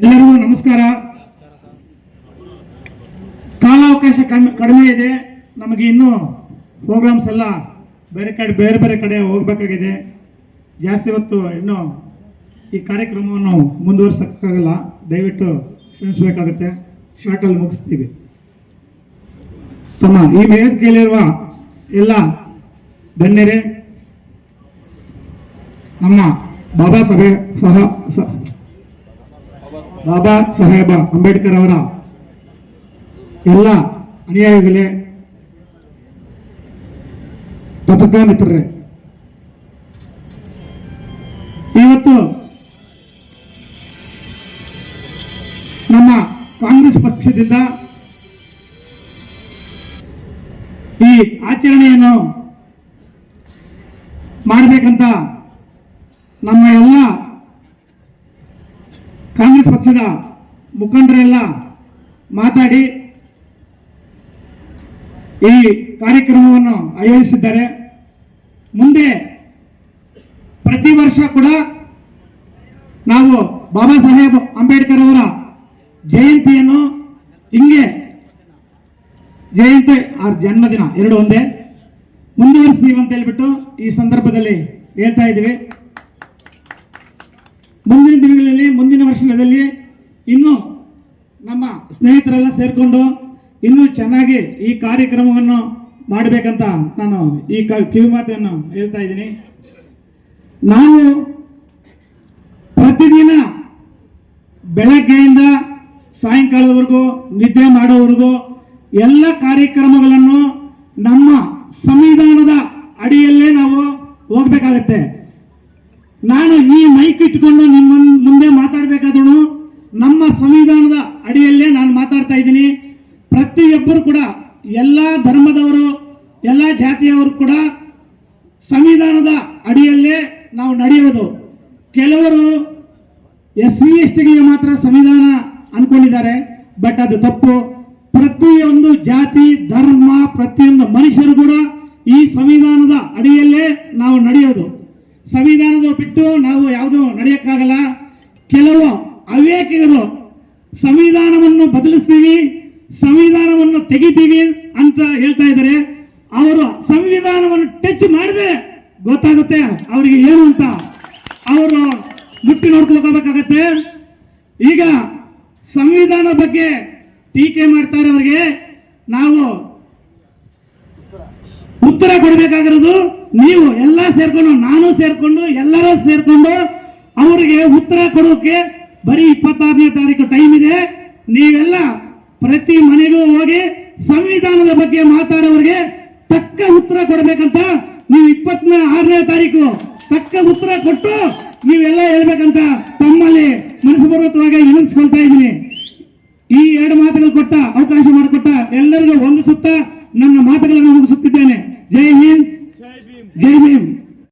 ಎಲ್ಲರಿಗೂ ನಮಸ್ಕಾರ. ಕಾಲಾವಕಾಶ ಕಡಿಮೆ ಇದೆ. ನಮಗೆ ಇನ್ನೂ ಪ್ರೋಗ್ರಾಮ್ಸ್ ಎಲ್ಲ ಬೇರೆ ಕಡೆ ಬೇರೆ ಬೇರೆ ಕಡೆ ಹೋಗ್ಬೇಕಾಗಿದೆ. ಜಾಸ್ತಿ ಹೊತ್ತು ಇನ್ನೂ ಈ ಕಾರ್ಯಕ್ರಮವನ್ನು ಮುಂದುವರ್ಸೋಕ್ಕಾಗಲ್ಲ. ದಯವಿಟ್ಟು ಕ್ಷಮಿಸಬೇಕಾಗುತ್ತೆ. ಶಾರ್ಟಲ್ಲಿ ಮುಗಿಸ್ತೀವಿ. ತಮ್ಮ ಈ ವೇದಿಕೆಯಲ್ಲಿರುವ ಎಲ್ಲ ಗಣ್ಯರೇ, ನಮ್ಮ ಬಾಬಾ ಸಭೆ ಸಹ ಬಾಬಾ ಸಾಹೇಬ ಅಂಬೇಡ್ಕರ್ ಅವರ ಎಲ್ಲ ಅನುಯಾಯಿಗಳೇ ಪತ್ರಿಕಾ ಮಿತ್ರರೇ ಇವತ್ತು ನಮ್ಮ ಕಾಂಗ್ರೆಸ್ ಪಕ್ಷದಿಂದ ಈ ಆಚರಣೆಯನ್ನು ಮಾಡಬೇಕಂತ ನಮ್ಮ ಎಲ್ಲ ಕಾಂಗ್ರೆಸ್ ಪಕ್ಷದ ಮುಖಂಡರೆಲ್ಲ ಮಾತಾಡಿ ಈ ಕಾರ್ಯಕ್ರಮವನ್ನು ಆಯೋಜಿಸಿದ್ದಾರೆ. ಮುಂದೆ ಪ್ರತಿ ವರ್ಷ ಕೂಡ ನಾವು ಬಾಬಾ ಸಾಹೇಬ್ ಅಂಬೇಡ್ಕರ್ ಅವರ ಜಯಂತಿಯನ್ನು ಹಿಂಗೆ ಜಯಂತಿ ಆ ಜನ್ಮದಿನ ಎರಡು ಒಂದೇ ಮುಂದುವರಿಸ್ತೀವಿ ಅಂತ ಹೇಳ್ಬಿಟ್ಟು ಈ ಸಂದರ್ಭದಲ್ಲಿ ಹೇಳ್ತಾ ಇದ್ದೀವಿ. ಮುಂದಿನ ದಿನಗಳಲ್ಲಿ ಮುಂದಿನ ವರ್ಷದಲ್ಲಿ ಇನ್ನು ನಮ್ಮ ಸ್ನೇಹಿತರೆಲ್ಲ ಸೇರಿಕೊಂಡು ಇನ್ನೂ ಚೆನ್ನಾಗಿ ಈ ಕಾರ್ಯಕ್ರಮವನ್ನು ಮಾಡಬೇಕಂತ ನಾನು ಈ ಕಿವಿ ಮಾತನ್ನು ಹೇಳ್ತಾ ಇದ್ದೀನಿ. ನಾವು ಪ್ರತಿದಿನ ಬೆಳಗ್ಗೆಯಿಂದ ಸಾಯಂಕಾಲದವರೆಗೂ, ನಿದ್ದೆ ಮಾಡೋವರೆಗೂ ಎಲ್ಲ ಕಾರ್ಯಕ್ರಮಗಳನ್ನು ನಮ್ಮ ಸಂವಿಧಾನದ ಅಡಿಯಲ್ಲೇ ನಾವು ಹೋಗ್ಬೇಕಾಗತ್ತೆ. ನಾನು ಈ ಮೈಕ್ ಇಟ್ಕೊಂಡು ನಿಮ್ಮ ಮುಂದೆ ಮಾತಾಡಬೇಕಾದರೂ ನಮ್ಮ ಸಂವಿಧಾನದ ಅಡಿಯಲ್ಲೇ ನಾನು ಮಾತಾಡ್ತಾ ಇದ್ದೀನಿ. ಪ್ರತಿಯೊಬ್ಬರು ಕೂಡ, ಎಲ್ಲ ಧರ್ಮದವರು, ಎಲ್ಲ ಜಾತಿಯವರು ಕೂಡ ಸಂವಿಧಾನದ ಅಡಿಯಲ್ಲೇ ನಾವು ನಡೆಯೋದು. ಕೆಲವರು ಎಸ್ ಸಿ ಎಸ್ ಟಿಗೆ ಮಾತ್ರ ಸಂವಿಧಾನ ಅನ್ಕೊಂಡಿದ್ದಾರೆ, ಬಟ್ ಅದು ತಪ್ಪು. ಪ್ರತಿಯೊಂದು ಜಾತಿ, ಧರ್ಮ, ಪ್ರತಿಯೊಂದು ಮನುಷ್ಯರು ಕೂಡ ಈ ಸಂವಿಧಾನದ ಅಡಿಯಲ್ಲೇ ನಾವು ನಡೆಯೋದು ಸಂವಿಧಾನದ ಬಿಟ್ಟು ನಾವು ಯಾವುದೂ ನಡೆಯಕ್ಕಾಗಲ್ಲ. ಕೆಲವು ಅವೇಕಿಗರು ಸಂವಿಧಾನವನ್ನು ಬದಲಿಸ್ತೀವಿ, ಸಂವಿಧಾನವನ್ನು ತೆಗಿತೀವಿ ಅಂತ ಹೇಳ್ತಾ ಇದ್ದಾರೆ. ಅವರು ಸಂವಿಧಾನವನ್ನು ಟಚ್ ಮಾಡಿದ್ರೆ ಗೊತ್ತಾಗುತ್ತೆ ಅವರಿಗೆ ಏನು ಅಂತ. ಅವರು ಮುಟ್ಟಿ ನೋಡ್ಕೊಬೇಕಾಗತ್ತೆ ಈಗ ಸಂವಿಧಾನ ಬಗ್ಗೆ ಟೀಕೆ ಮಾಡ್ತಾರೆ ಅವರಿಗೆ. ನಾವು ಉತ್ತರ ಕೊಡಬೇಕಾಗಿರೋದು ನೀವು ಎಲ್ಲ ಸೇರ್ಕೊಂಡು, ನಾನು ಸೇರ್ಕೊಂಡು, ಎಲ್ಲರೂ ಸೇರ್ಕೊಂಡು ಅವರಿಗೆ ಉತ್ತರ ಕೊಡೋಕೆ ಬರೀ ಇಪ್ಪತ್ತಾರನೇ ತಾರೀಕು ಟೈಮ್ ಇದೆ. ನೀವೆಲ್ಲ ಪ್ರತಿ ಮನೆಗೂ ಹೋಗಿ ಸಂವಿಧಾನದ ಬಗ್ಗೆ ಮಾತಾಡೋರಿಗೆ ತಕ್ಕ ಉತ್ತರ ಕೊಡಬೇಕಂತ ನೀವು ಇಪ್ಪತ್ನ ಆರನೇ ತಾರೀಕು ತಕ್ಕ ಉತ್ತರ ಕೊಟ್ಟು ನೀವೆಲ್ಲ ಹೇಳ್ಬೇಕಂತ ತಮ್ಮಲ್ಲಿ ಮನಸ್ಪೂರ್ವಕವಾಗಿ ವಿನಂತಿಸ್ಕೊಳ್ತಾ ಇದ್ದೀನಿ. ಈ ಎರಡು ಮಾತುಗಳು ಕೊಟ್ಟ ಅವಕಾಶ ಮಾಡಿಕೊಟ್ಟ ಎಲ್ಲರಿಗೂ ಒಂದು ಸುತ್ತ ನನ್ನ ಮಾತುಗಳನ್ನು ಮುಗಿಸುತ್ತಿದ್ದೇನೆ. ಜೈ ಹಿಂದ್. ಜೈ ಭೀಮ್.